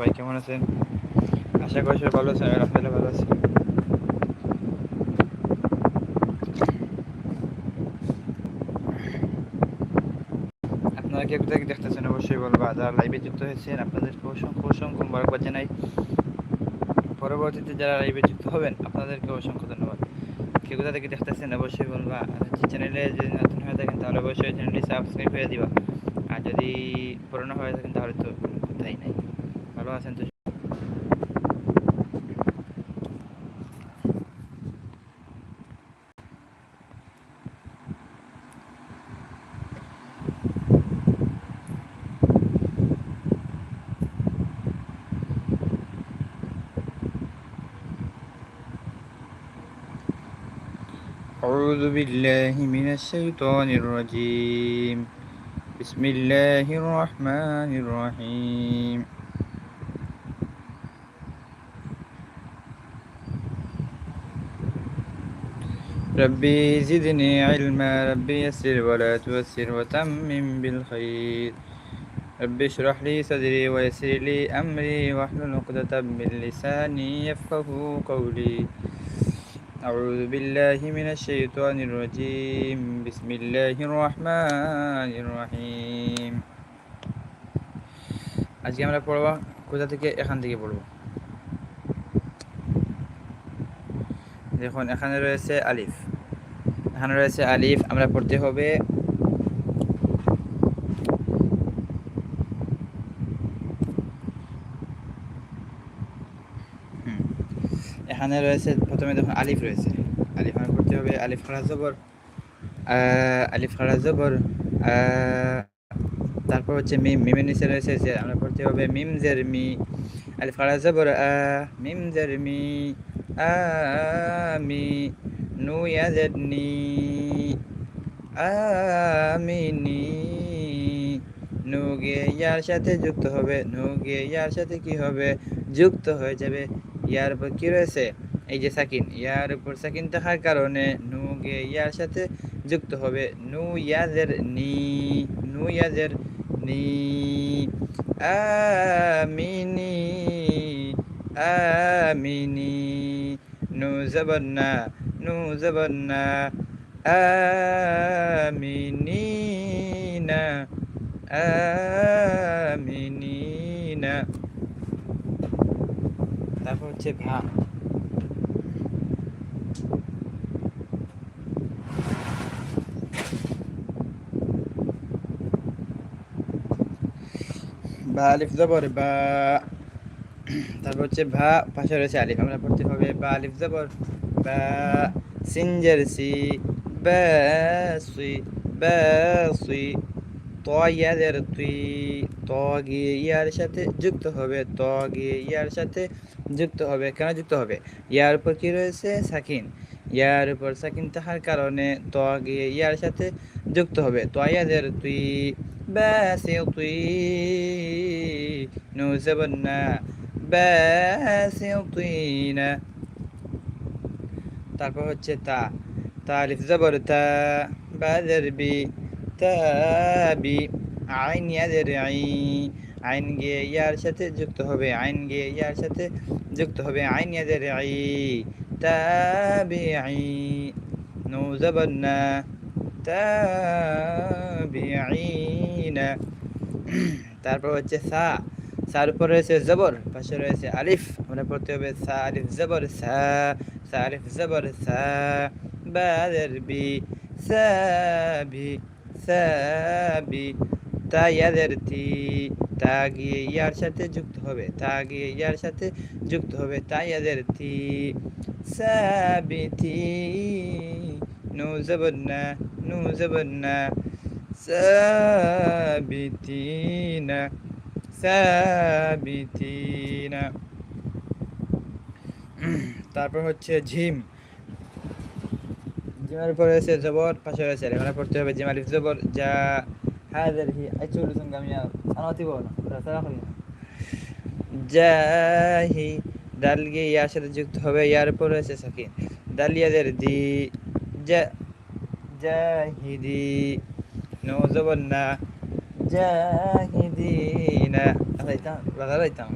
সবাই কেমন আছেন? আশা করি সবাই ভালো আছেন, আলহামদুলিল্লাহ ভালো আছি। আপনারা কে কোথায় দেখতেছেন? অবশ্যই বলবা, যারা লাইভে যুক্ত হয়েছেন, আপনাদেরকে অসংখ্য অসংখ্য মুবারকবাদ জানাই। পরবর্তীতে যারা লাইভে যুক্ত হবেন, আপনাদেরকে অসংখ্য ধন্যবাদ। কে কোথা থেকে দেখতেছেন? অবশ্যই বলবা চ্যানেলে যদি নতুন হয়ে থাকেন, তাহলে অবশ্যই চ্যানেলটি সাবস্ক্রাইব করে দিবা। আর যদি পুরনো হয়ে থাকেন, তাহলে তো কথাই নাই। ভালো আছেন তো أعوذ بالله من الشيطان الرجيم بسم الله الرحمن الرحيم ربي زدني علما ربي يسر ولا تؤثر وتمم بالخير ربي اشرح لي صدري ويسر لي أمري واحلل عقدة من لساني يفقه قولي أعوذ بالله من الشيطان الرجيم بسم الله الرحمن الرحيم আজকে আমরা পড়ব কোথা থেকে এখান থেকে পড়ব দেখুন, এখানে রয়েছে আলিফ। এখানে রয়েছে আলিফ, আমরা পড়তে হবে এখানে রয়েছে, প্রথমে দেখুন, আলিফ রয়েছে। আলিফ, আমরা পড়তে হবে আলিফ খাড়া জবর। আলিফ খাড়া জবর তারপর হচ্ছে মিম, মিমের নিচে রয়েছে যে, আমরা পড়তে হবে মিম জের মি আলিফ খাড়া জবর মিম জের মি আ মি নু ইয়া জের নি আমিনি। নু গে ইয়ার সাথে যুক্ত হবে নু গে ইয়ার সাথে কি হবে? যুক্ত হয়ে যাবে। ইয়ার উপর কি রয়েছে? এই যে সাকিন, ইয়ার উপর সাকিন থাকার কারণে নু গে ইয়ার সাথে যুক্ত হবে। নু ইয়াজের নি নু ইয়াজের নি আমিনি। আমিনি নু জবন্না নু জবন্না আমিনিনা আমিনিনা। তারপর হচ্ছে ভা। বা আলিফ জবর বা। তারপর হচ্ছে ভা, পাশে রয়েছে আলিফ। আমরা পড়তে হবে বা আলিফ জবর। বা সিনজার সি বা সুই বা তুই ত গিয়ে ইয়ার সাথে যুক্ত হবে। ত গিয়ে ইয়ার সাথে যুক্ত হবে। কেন যুক্ত হবে? ইয়ার উপর কি রয়েছে? সাকিন। ইয়ার উপর সাকিন থাকার কারণে ত গিয়ে ইয়ার সাথে যুক্ত হবে। ত ইয়াদের তুই ব্যাসে তুই নুজবন না। না তারপর হচ্ছে তা তালিফ জবর তা বি তাবি আইন আইন গিয়ে ইয়ার সাথে যুক্ত হবে আইন গিয়ে ইয়ার সাথে যুক্ত হবে আইন ইয়াদের আই তাবি আই নু জবর না তারপর হচ্ছে সা সার উপর রয়েছে জবর, পাশে রয়েছে আলিফ, আমরা পড়তে হবে সা আলিফ জবর, সা সা আলিফ জবর, সা বাদের বি সাবি সাবি তা ইয়াদের তি, তা গিয়ে ইয়ার সাথে যুক্ত হবে, তা গিয়ে ইয়ার সাথে যুক্ত হবে, তা ইয়াদের তি সাবিতি নু জবরনা নু জবর জবরনা সাবিতিনা তারপর হচ্ছে ঝিম। জিমের পরে রয়েছে জবর, পাশে রয়েছে এখানে পড়তে হবে জিম আলিফ জবর, যা হি আইচুল বলো জাহি ইয়ার সাথে যুক্ত হবে, ইয়ার রয়েছে সাকিন। দালিয়াদের দি, জা, জাহিদি, নো জবর না জাহিদিনা আলাইতাম লাগালাইতাম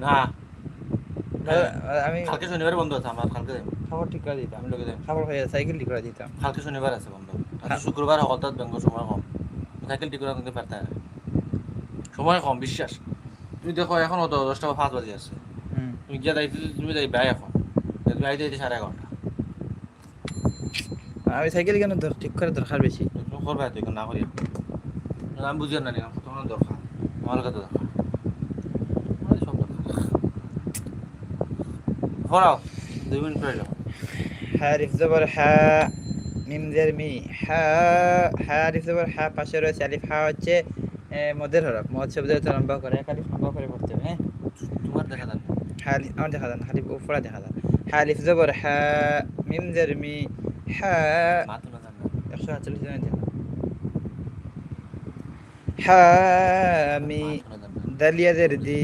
না আমি কালকে শনিবার বন্ধ আছে আমার কালকে। খবর ঠিক করে দিতাম। আমি লোকে। খবর হয়ে সাইকেল ঠিক করে দিতাম। কালকে শনিবার আছে বন্ধ। আজকে হ্যাঁ। শুক্রবার হঠাৎ ব্যাংক সময় কম। সাইকেল ঠিক করে আনতে পারতে সময় কম বিশ্বাস। তুমি দেখো এখন অত দশটা বা পাঁচ বাজে আছে। তুমি গিয়ে যাইতে তুমি যাই ব্যয় এখন। তুমি আইতে আইতে সাড়ে এগারোটা। আমি সাইকেল কেন ঠিক করে দরকার বেশি? করবে না করি আমি বুঝি না তোমার দরকার। আমার কাছে দরকার আমাদের সব দরকার হরাও দুই মিনিট পরে যাও। জবর হা মিম মি হা হারিফ জবর হা পাশে রয়েছে আলিফ হা হচ্ছে মদের হরফ মদ শব্দ হচ্ছে লম্বা করে আলিফ লম্বা করে পড়তে হবে হ্যাঁ? তোমার দেখা যাবে হালি আমার দেখা যান হালিফ উপরে দেখা যান হালিফ জবর হা মিম জের মি হা মা তো না জানবে একশো আটচল্লিশ হামি দালিয়াদের দি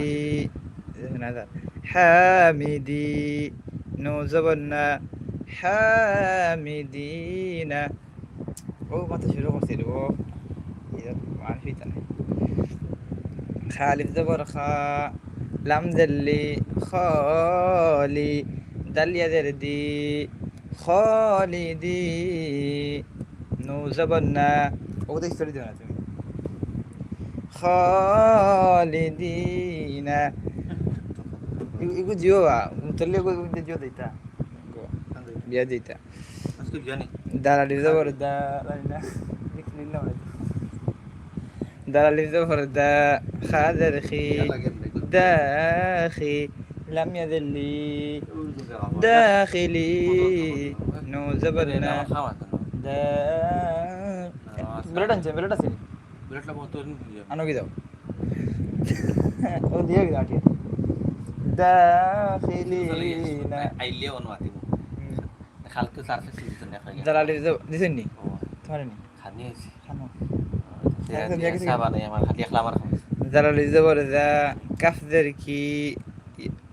হামিদি নো জবন্না হামিদিনা। ও, মাথা শুরু করছি রে, ও। মানফি তানে খালিফ জবর খা লাম জাল্লি খালি দালিয়াদের দি খালিদি নো জবন্না ও তো স্টোরি দিও না তুমি খালিদিনা ইগু জিও আ তলে গো জিও দিতা বিয়া দিতা আজকে জানি দালালি জবর দালালিনা লিখলি না দালালি জবর দা খাদার খি দাখি لم يذلي داخلي نو زبرنا دا بلد انت بلد اسيني কি ও দিয়ে কি দাও দাখিলিনা আইলে অনুমতি খালকে সারফে সিজন দেখা গেল দালালি দিছেন নি? তোমার নি? খানি আইছি খানো সাবানে আমার খালি একলা আমার দালালি জবর দা কাফদের কি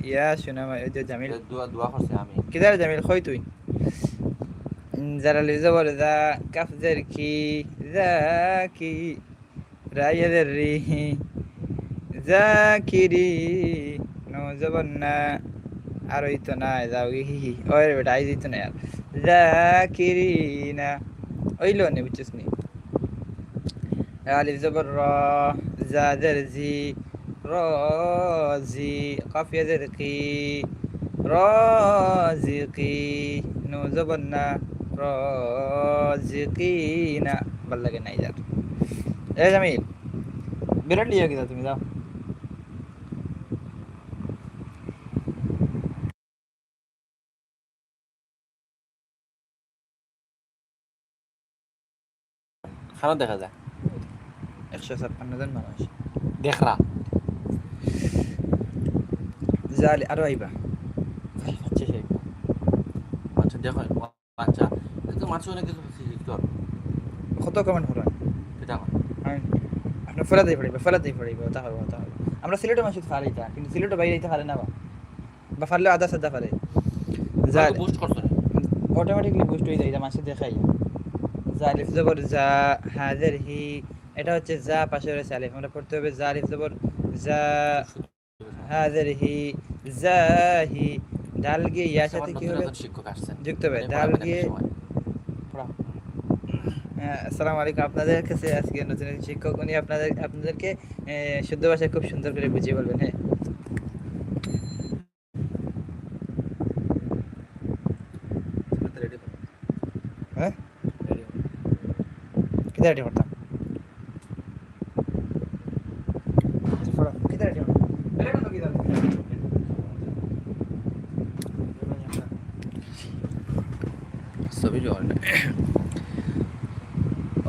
ইয়া শোনা মা যে জামিল? দোয়া দোয়া করছে আমি। কিদার জামিল কই তুই? দালালি জবর দা কাফদের কি জাকি রায়াদের রি জাকিরি নো জবর না আর ওই তো না যাও হি হি ওই রে বেটা আই দিত না यार জাকিরিনা ওইলো নে বুঝছিস নি? আলিফ জবর র, জাদের জি রাজি কাফ ইয়াদের কি রাজিকি নো জবর না রাজিকিনা ভালো লাগে নাই যার। এ জামিল বিরাট লিয়ে গেছো তুমি যাও খানা দেখা যায় একশো ছাপ্পান্ন জন মানুষ দেখরা জালি আরও আইবা আচ্ছা সেই আচ্ছা দেখো আচ্ছা কিন্তু মাছ অনেক কিছু শিখতে কত কমেন্ট হলো এটা আপনার ফেলাতেই পড়িবে ফেলাতেই পড়িবে তা হবে আমরা সিলেটের মানুষ ফারাইতা কিন্তু সিলেটের বাইরে যেতে পারে না বা? বা ফারলে আধা সাদা পারে জাল বুস্ট করছ অটোমেটিকলি বুস্ট হয়ে যায় এটা দেখাই। জালিফ জবর জা হাজার হি এটা হচ্ছে যা পাশে রয়েছে আলিফ। আমরা পড়তে হবে জালিফ জবর যা হাজার হি জাহি ডাল গিয়ে ইয়ার সাথে কি হবে? যুক্ত হবে। ডাল গিয়ে আসসালামু আলাইকুম। আপনাদের কাছে আজকে নতুন একজন শিক্ষক উনি আপনাদের আপনাদেরকে আহ, শুদ্ধ ভাষায় খুব সুন্দর করে বুঝিয়ে বলবেন হ্যাঁ। হ্যাঁ? কিতা রেডি করতাম? পড়াও, কিতা রেডি করতাম? বেলে কোন কিতা? ছবি জল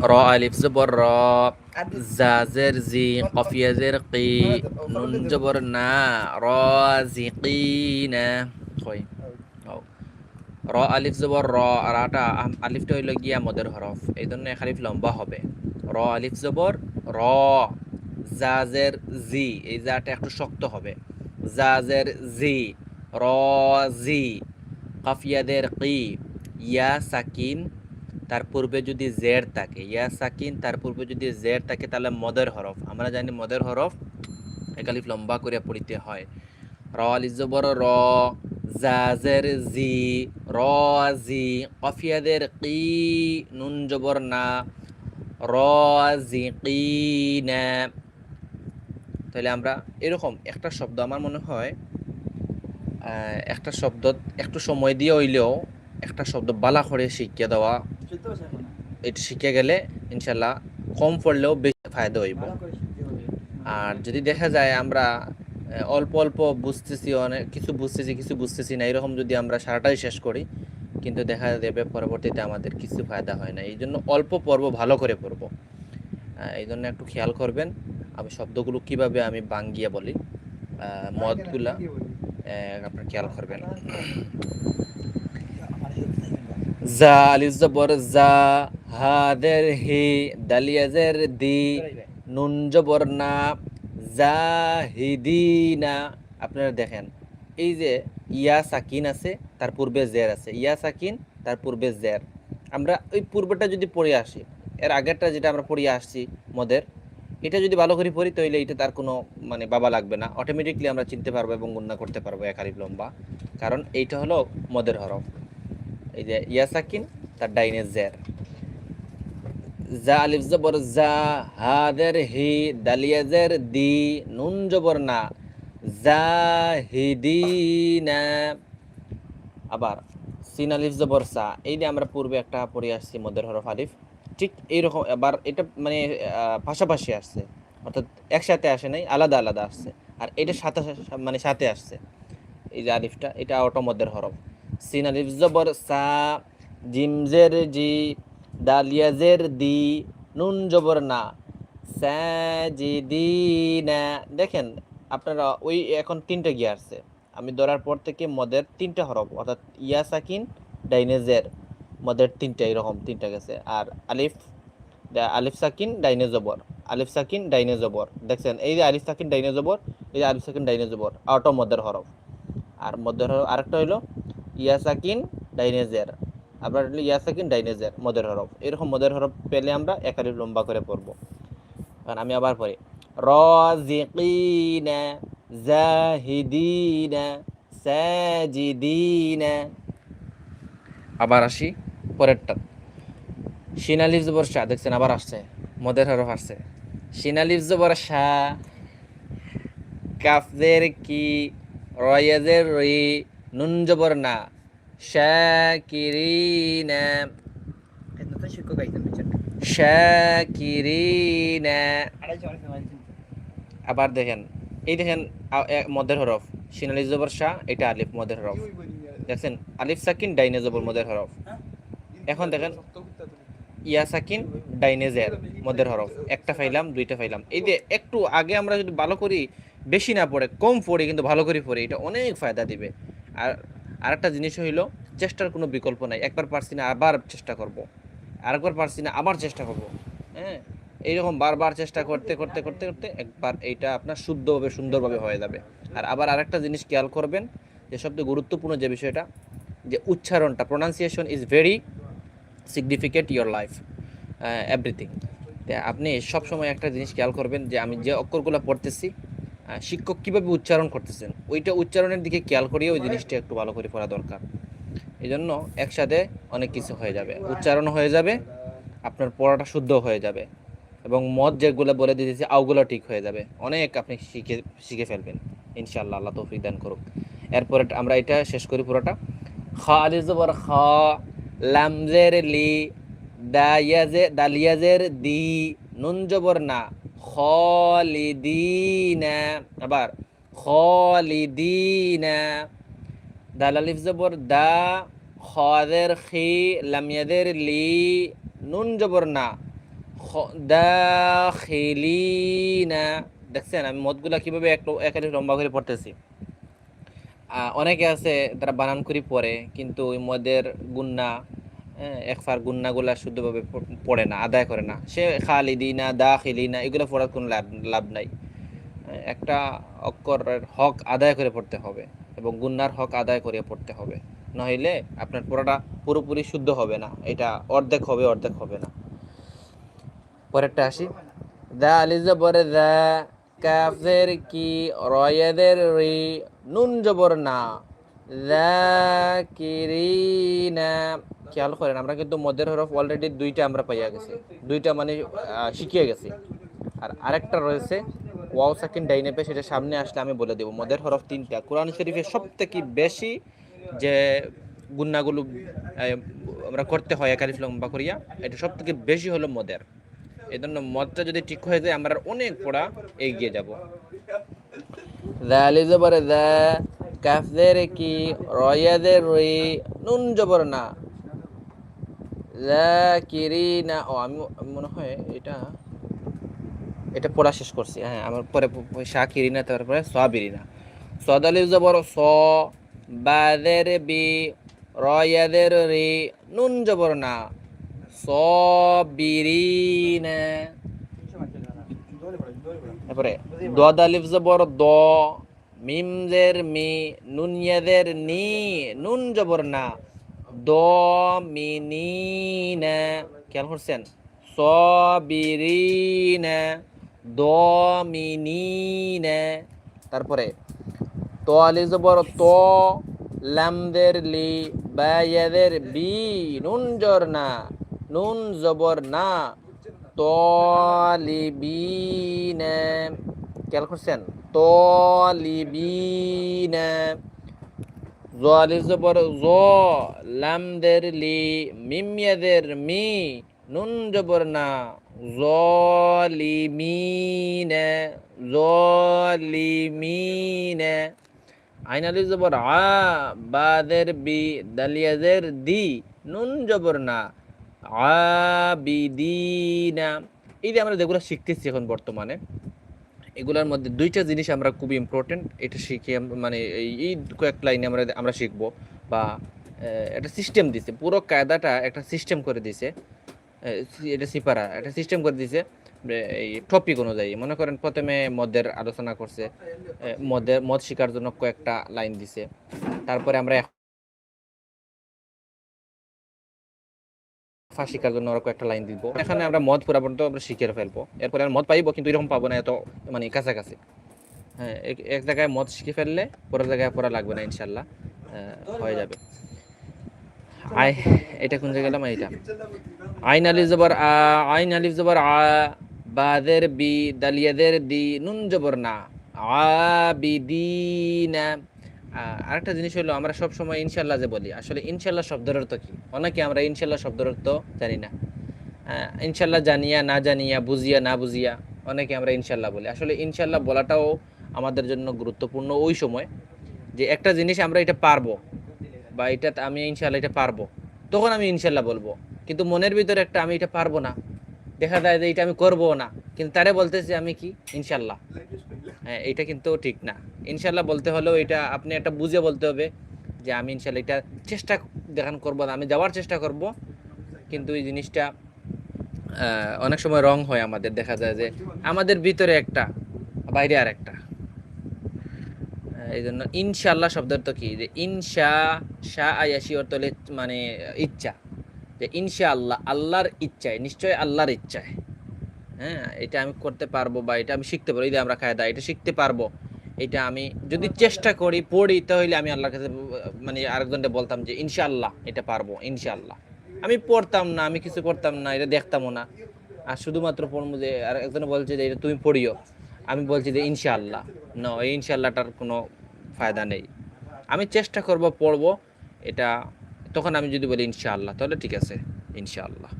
র আলিফ জবর র জাজের জি কফিয়াজের কি নুন জবর না র জিকিনা কই র আলিফ জবর র আম- আলিফটা হইল গিয়া মদের হরফ। এই জন্য এক আলিফ লম্বা হবে। র আলিফ জবর র জাজের জি এই জাটা একটু শক্ত হবে। জাজের জি র জি কাফিয়াদের কি ইয়া সাকিন তার পূর্বে যদি জেড থাকে, ইয়া সাকিন, তার পূর্বে যদি জেড থাকে, তাহলে মদের হরফ। আমরা জানি মদের হরফ একালিফ লম্বা করে পড়িতে হয়। র আলিফ জবর, র জাজের জি, র, জি কফিয়াদের কি, নুন জবর না, র, জি, কি, না। তাহলে আমরা এরকম একটা শব্দ, আমার মনে হয় একটা শব্দ একটু সময় দিয়ে হইলেও একটা শব্দ বালা করে শিখিয়ে দেওয়া এটা শিখে গেলে ইনশাল্লাহ কম পড়লেও বেশি ফায়দা হইব। আর যদি দেখা যায় আমরা অল্প অল্প বুঝতেছি অনেক কিছু বুঝতেছি কিছু বুঝতেছি না এরকম যদি আমরা সারাটাই শেষ করি কিন্তু দেখা যাবে পরবর্তীতে আমাদের কিছু ফায়দা হয় না। এই জন্য অল্প পর্ব ভালো করে পড়ব। এই জন্য একটু খেয়াল করবেন আমি শব্দগুলো কীভাবে আমি বাঙ্গিয়া বলি মদগুলা আপনার খেয়াল করবেন। জা জবর জা হাদের হি দালিয়াজের দি নুন জবর না আপনারা দেখেন, এই যে ইয়া সাকিন আছে, তার পূর্বে জের আছে। ইয়া সাকিন, তার পূর্বে জের। আমরা ওই পূর্বটা যদি পড়ে আসি, এর আগেরটা যেটা আমরা পড়ে আসছি মদের, এটা যদি ভালো করে পড়ি তাহলে এটা তার কোনো মানে বাবা লাগবে না। অটোমেটিকলি আমরা চিনতে পারব এবং গুণনা করতে পারব এক লম্বা। কারণ এইটা হলো মদের হরফ। এই যে ইয়া সাকিন, তার ডাইনে জের। জা আলিফ জবর জা হাদের হি দালিয়াজের দি, নুন জবর না। জাহিদিনা আবার সিন আলিফ জবর সা, এই যে আমরা পূর্বে একটা পড়ে আসছি মদের হরফ আলিফ, ঠিক এইরকম আবার এটা মানে পাশাপাশি আসছে। অর্থাৎ একসাথে আসে নাই, আলাদা আলাদা আসছে। আর এটা সাথে মানে সাথে আসছে। এই যে আলিফটা, এটা অটো মদের হরফ। সিন জবর সা জিমজের জি দালিয়াজের দি, নুন জবর না। সাজিদিনা দেখেন, আপনারা ওই এখন তিনটা গিয়ে আসছে আমি ধরার পর থেকে মদের তিনটা হরফ, অর্থাৎ ইয়া, সাকিন ডাইনেজের মদের তিনটা, এরকম তিনটা গেছে। আর আলিফ, দা- আলিফ, সাকিন, ডাইনে জবর। আলিফ, সাকিন, ডাইনে জবর। দেখছেন, এই যে আলিফ, সাকিন, ডাইনে জবর, এই যে আলিফ, সাকিন, ডাইনে জবর। আউট মদের হরফ। আর মদের হরফ আরেকটা হইল ইয়া সাকিন ডাইনেজের। আবার হলো ইয়া সাকিন ডাইনেজের মদের হরফ। এরকম মদের হরফ পেলে আমরা এক আলিফ লম্বা করে পড়ব। কারণ আমি আবার পড়ি। রাজিকিনা, জাহিদিনা, সাজিদিনা। আবার আসি পরেরটা। শিনালিফ জবর শাহ, দেখছেন আবার আসছে। মদের হরফ আসছে। শিনালিফ জবর শাহ, কাফদের কি, রয়াজের রই নুন জবর না শাকিরিনা শাকিরিনা। আবার দেখেন এই দেখেন মদের হরফ শিনালিফ জবর শাহ এটা আলিফ মদের হরফ দেখছেন আলিফ সাকিন ডাইনে জবর মদের হরফ এখন দেখেন ইয়া সাকিন ডাইনে জের মদের হরফ একটা ফাইলাম দুইটা ফাইলাম। এই যে একটু আগে আমরা যদি ভালো করি বেশি না পড়ে কম পড়ি কিন্তু ভালো করে পড়ি এটা অনেক ফায়দা দিবে। আর আরেকটা জিনিস হইল, চেষ্টার কোনো বিকল্প নাই। একবার পারছি না, আবার চেষ্টা করব। আরেকবার পারছি না, আবার চেষ্টা করব। হ্যাঁ? এইরকম বারবার চেষ্টা করতে করতে করতে করতে একবার এইটা আপনার শুদ্ধভাবে, সুন্দরভাবে হয়ে যাবে। আর আবার আরেকটা জিনিস খেয়াল করবেন, যে সবচেয়ে গুরুত্বপূর্ণ যে বিষয়টা, যে উচ্চারণটা pronunciation is very significant your life everything আপনি সব সময় একটা জিনিস খেয়াল করবেন, যে আমি যে অক্ষরগুলো পড়তেছি শিক্ষক কীভাবে উচ্চারণ করতেছেন? ওইটা উচ্চারণের দিকে খেয়াল করিয়ে ওই জিনিসটা একটু ভালো করে পড়া দরকার। এই জন্য একসাথে অনেক কিছু হয়ে যাবে। উচ্চারণ হয়ে যাবে, আপনার পড়াটা শুদ্ধ হয়ে যাবে এবং মদ যেগুলো বলে দিতেছি আউগুলো ঠিক হয়ে যাবে। অনেক আপনি শিখে শিখে ফেলবেন। ইনশাআল্লাহ, আল্লাহ তৌফিক দান করুক। এরপরে আমরা এটা শেষ করি পুরোটা। খ খ, লামজের লি দায়াজে দালিয়াজের দি নুন জবর না। খলিদিনা, আবার খলিদিনা, দাল আলিফ জবর দা, খাদের খি লামিয়াদের লি, নুন জবর না দাখিলিনা দেখছেন, আমি মদগুলা কীভাবে একটু একাধিক লম্বা করে পড়তেছি? অনেকে আছে, তারা বানান করি পড়ে, কিন্তু ওই মদের গুন্না একফার গুন্নাগুলা শুদ্ধভাবে পড়ে না, আদায় করে না। সে খালিদি না দা খালিদিনা, দাখিলিনা, এগুলো পড়ার কোনো লাভ লাভ নাই। একটা অক্ষরের হক আদায় করে পড়তে হবে এবং গুন্নার হক আদায় করে পড়তে হবে। নইলে আপনার পড়াটা পুরোপুরি শুদ্ধ হবে না, এটা অর্ধেক হবে অর্ধেক হবে না। পরেরটা আসি। দা আলিজা পরে দা, কাফের কি রয়েদের রি, নুন জবর না। জাকিরিনা খেয়াল করেন, আমরা কিন্তু মদের হরফ অলরেডি দুইটা আমরা পাইয়া গেছি। দুইটা মানে শিখিয়ে গেছি। আর আরেকটা রয়েছে, ওয়াও সাকিন ডাইনেপে সেটা সামনে আসলে আমি বলে দেবো মদের হরফ তিনটা। কোরআন শরীফে সব থেকে বেশি যে গুন্নাগুলো আমরা করতে হয়, একালিফ লম্বা করিয়া, এটা সব থেকে বেশি হলো মদের। এই জন্য মদটা যদি ঠিক হয়ে যায়, আমরা অনেক পড়া এগিয়ে যাব। দালি জবর দা, কাফদের কি, রয়াদের রই নুন জবর না জাকিরিনা ও, আমি মনে হয় এটা এটা পড়া শেষ করছি হ্যাঁ আমার পরে শাকিরিনা, তারপরে সাবিরিনা। সদালি জবর স, বাদের বি, রয়াদের রি নুন জবর না, সবিরিনা। তারপরে দদ আলিফ জবর দ মিম জের মি নুন ইয়াদের নি নুন জবর না দ মিনিনা খেয়াল করছেন? সবিরিনা দ তারপরে ত আলিফ জবর ত, লামদের লি, বায়াদের বি, নুন জর না, নুন জবর না তলিবিনে খেয়াল করছেন? তলিবিনে জলি জবর জ লামদের লি মিমিয়াদের মি, নুন জবর না জলিমিনে জলিমিনে আইনালি জবর আ বাদের বি দালিয়াদের দি, নুন জবর না আবিদিনা এই যে আমরা যেগুলো শিখতেছি এখন বর্তমানে এগুলোর মধ্যে দুইটা জিনিস আমরা খুব ইম্পর্টেন্ট এটা শিখে মানে এই- এই কয়েক লাইনে আমরা আমরা শিখব বা একটা সিস্টেম দিছে। পুরো কায়দাটা একটা সিস্টেম করে দিছে। এটা সিপারা, একটা সিস্টেম করে দিছে এই টপিক অনুযায়ী। মনে করেন প্রথমে মদের আলোচনা করছে মদের, মদ শিকার জন্য কয়েকটা লাইন দিছে। তারপরে আমরা ফা শিকার জন্য ওরা কয়েকটা লাইন দিব। এখানে আমরা মদ পুরা পর্যন্ত আমরা শিখে ফেলব। এরপরে আমরা মদ পাইবো কিন্তু এরকম পাবো না এত মানে কাছাকাছি। হ্যাঁ এক- জায়গায় মদ শিখে ফেললে পরের জায়গায় পড়া লাগবে না ইনশাল্লাহ হয়ে যাবে। আই এটা কোন জায়গায় গেলাম? এইটা। আইন আলিফ জবর আ আইন আলিফ জবর আ বাদের বি দালিয়াদের দি নুন জবর না। আবিদিনা আহ, আরেকটা জিনিস হলো আমরা সব সময় ইনশাল্লাহ যে বলি, আসলে ইনশাল্লাহ শব্দের অর্থ কি? অনেকে আমরা ইনশাল্লাহ শব্দের অর্থ জানি না। ইনশাল্লাহ জানিয়া, না জানিয়া, বুঝিয়া, না বুঝিয়া অনেকে আমরা ইনশাল্লাহ বলি। আসলে ইনশাল্লাহ বলাটাও আমাদের জন্য গুরুত্বপূর্ণ ওই সময় যে একটা জিনিস আমরা এটা পারব বা এটা আমি ইনশাল্লাহ এটা পারব, তখন আমি ইনশাল্লাহ বলব। কিন্তু মনের ভিতরে একটা আমি এটা পারব না। দেখা যায় যে এটা আমি করব না। কিন্তু তারে বলতেছি আমি কি? ইনশাল্লাহ হ্যাঁ এটা কিন্তু ঠিক না। ইনশাল্লাহ বলতে হলেও এটা আপনি একটা বুঝে বলতে হবে যে আমি ইনশাল্লাহ এটা চেষ্টা দেখান করব না, আমি যাওয়ার চেষ্টা করব। কিন্তু এই জিনিসটা অনেক সময় রং হয় আমাদের, দেখা যায় যে আমাদের ভিতরে একটা, বাইরে আর একটা। এই জন্য ইনশাল্লাহ শব্দের তো কি? যে ইনশা শাহ আয়াসি অর্থ হলে মানে ইচ্ছা। যে ইনশা আল্লাহ আল্লাহর ইচ্ছায় নিশ্চয় আল্লাহর ইচ্ছায়। হ্যাঁ এটা আমি করতে পারব বা এটা আমি শিখতে পারব। এই যে আমরা কায়দা, এটা শিখতে পারব। এটা আমি যদি চেষ্টা করি, পড়ি, তাহলে আমি আল্লাহর কাছে মানে আরেকজনকে বলতাম যে, ইনশাআল্লাহ, এটা পারব, ইনশাআল্লাহ। আমি পড়তাম না, আমি কিছু করতাম না, এটা দেখতামও না। আর শুধুমাত্র পড়ব যে, আর একজন বলছে যে, এটা তুমি পড়িও। আমি বলছি যে, ইনশাআল্লাহ। ন, এই ইনশাআল্লাহটার কোনো ফায়দা নেই। আমি চেষ্টা করব, পড়ব, এটা তখন আমি যদি বলি, ইনশাআল্লাহ, তাহলে ঠিক আছে, ইনশাআল্লাহ।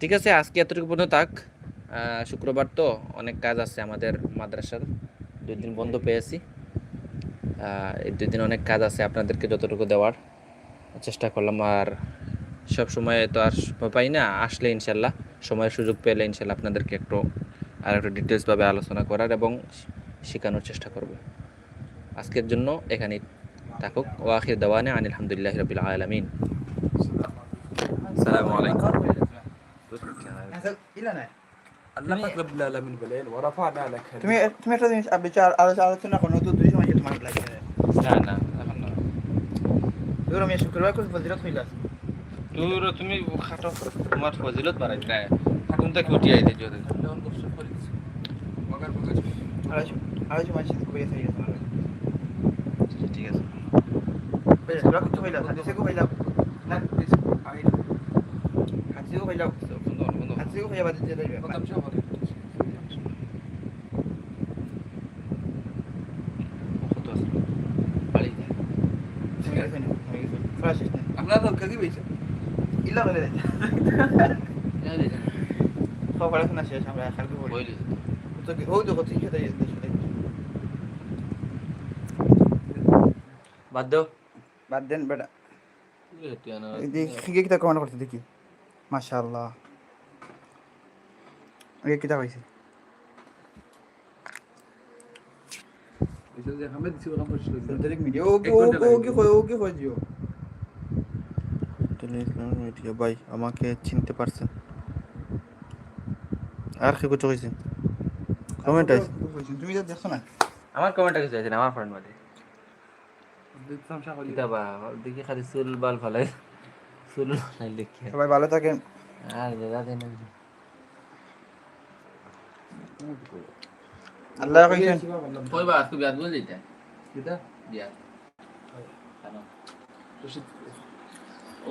ঠিক আছে, আজকে এতটুকু পর্যন্ত থাক। শুক্রবার তো, অনেক কাজ আছে আমাদের মাদ্রাসার। দুই দিন বন্ধ পেয়েছি। এই দুই দিন অনেক কাজ আছে আপনাদেরকে যতটুকু দেওয়ার চেষ্টা করলাম। আর সব সময় তো আর পাই না আসলে ইনশাল্লাহ সময়ের সুযোগ পেলে ইনশাল্লাহ আপনাদেরকে একটু আর একটু ডিটেলসভাবে আলোচনা করার এবং শেখানোর চেষ্টা করব। আজকের জন্য এখানেই থাকুক। ওয়াখির দাওয়ানে আনিল আলহামদুলিল্লাহ রবিল আলমিন। আসসালামু আলাইকুম। আল্লাহ পাক রব্বুল আলামিন বলেন ওয়ারাফানা লাকা তুমি তুমি একটা জিনিস আলোচনা করো তো দুই সময় তোমার লাগে না না এখন না তোর আমি শুক্রবার কোন ফজিলত হইলা তোর তুমি খাটো তোমার ফজিলত বাড়াই প্রায় তুমি তো গোসল করে দিছে মগার মগাজ আড়াইশো আড়াইশো মাস করে থাকি তোমার তোরা কিছু কইলাও হাদিসে কো হাদিসে কো কইলাও সুন্দর সুন্দর হাদিসে কো কইয়া বাদ দিয়ে যাইবে قدم شهر কত আছে বাড়ি ফ্রেশ احنا هذا كذي بيجي ইল্লা বলে দে এই যে খাও পড়াশোনা শেষ আমরা খালকে পড়ি বইলি তো কি ও দেখো ঠিক আছে বাদ দাও বাদ দেন বেটা এটিয়ানা দেখি কিতা কমেন্ট করতে দেখি মাশাআল্লাহ আগে কিতা কইছে এসে আর কি কিছু কমেন্ট আইছে তুমি যা দেখছ না? আমার কমেন্ট কিছু আইছে আমার ফ্রেন্ড মধ্যে দেখি খালি চুল বাল ফালাই। চুল ফালাই লিখে সবাই ভালো থাকেন। আর দাদা দেন আল্লাহ কইছেন কই বা আজকে বিয়াত বল দিতা দিতা বিয়াত। ও